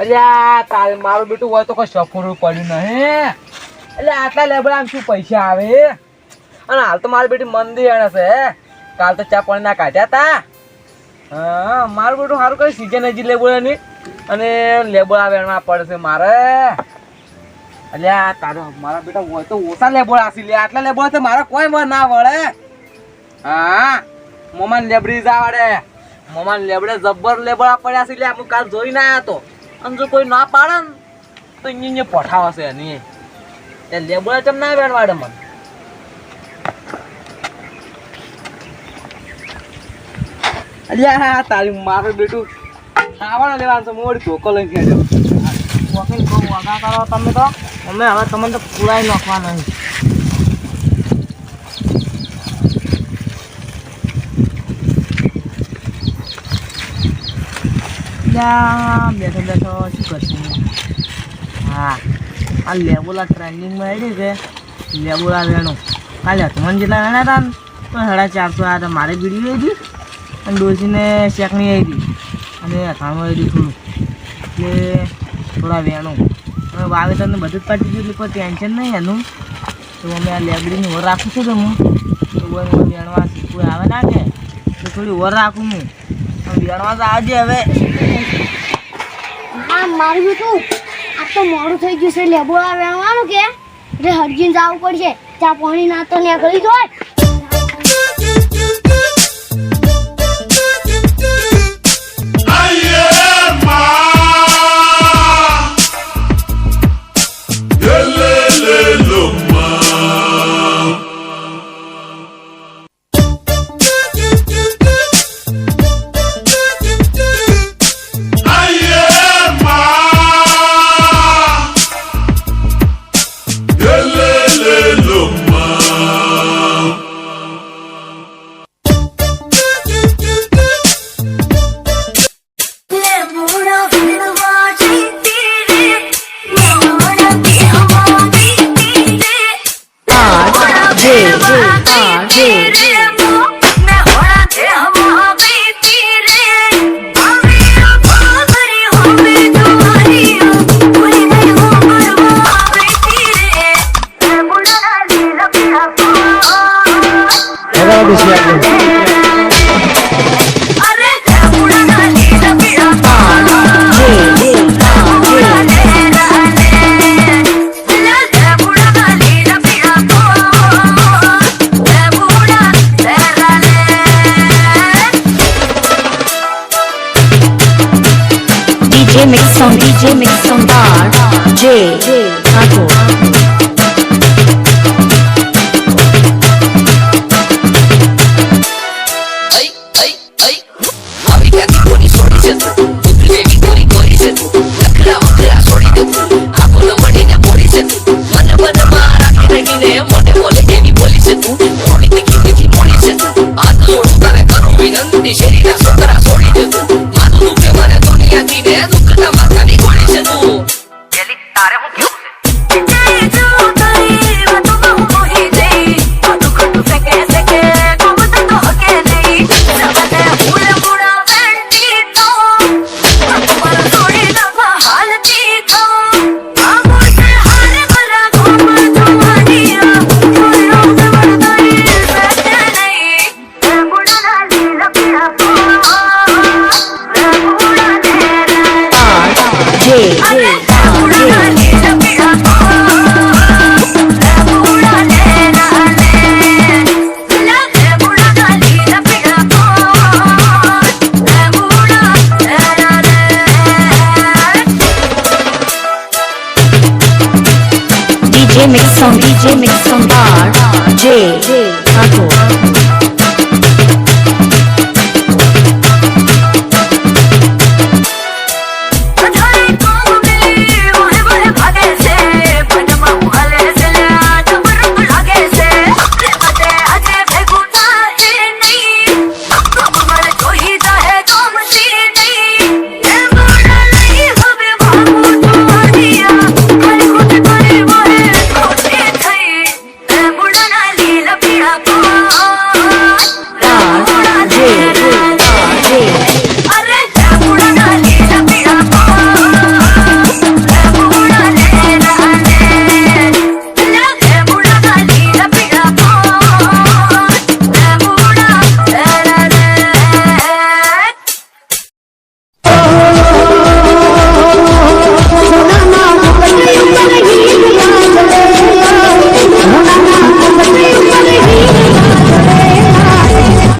અલ્યા તારે મારું બેટું હોય તો કોઈ સફરું પડ્યું નહીં. એટલે આટલા લેબડા આમ શું પૈસા આવે? અને હાલ તો મારી બેટી મંદી એને છે કાલ તો ચા પાણી ના કાઢ્યા તા. હા, મારું બેટું સારું કઈ સીઝન હજી લેબડાની અને લેબડા વેણવા પડશે મારે. અલ્યા તારો મારા બેટા હોય તો ઓછા લેબડા હશે લે. આટલા લેબડા તો મારા કોઈ મન ના વળે. હા, મોમાન લેબડી જ વડે મોમાન લેબડે જબ્બર લેબડા પડ્યા છે લે હું કાલ જોઈ ના આવ્યા તો અને જો કોઈ ના પાડે ને, તો અહીંયા પઠાવશે એની. એ લેબડા ચમ ના વેણવાડે મને? અલ્યા તારી મારું બેટું. ખાવાનું લેવાનું છે મોડી ધોકો લઈને ખેડ્યો. તમે તો. અમે હવે તમને તો પુરાઈ નાખવા ત્યાં બેઠો બેઠો, શું કરશું? હા, આ લેબુલા ટ્રેન્ડિંગમાં આવી છે. લેબુલા વેણું. કાલે હતમન જેટલા વેણા હતા ને તો સાડા ચારસો આવ્યા હતા મારે બીડી આવી હતી અને ડોસીને શેકણી આવી હતી અને અથાણું આવી હતું થોડું. એટલે થોડા વેણું. હવે વાવેતરને બધું જ પાટી ગયું, એટલે કોઈ ટેન્શન નહીં એનું. તો અમે આ લેબડીની ઓર રાખું છું તો હું. તો વેણવા કોઈ આવે ના કે, તો થોડી ઓર રાખું હું. વેણવા તો આજે હવે. હા મારું તું આ તો મોડું થઈ ગયું છે, લેબો વેણવાનું કે. એટલે હરજીને જવું પડશે. ત્યાં પાણી ના તો નીકળી જાય 日志，日志，日。on DJ Mix on Bar J. Thakur. Shady, that's what DJ Mix on DJ Mix on bar J J Taco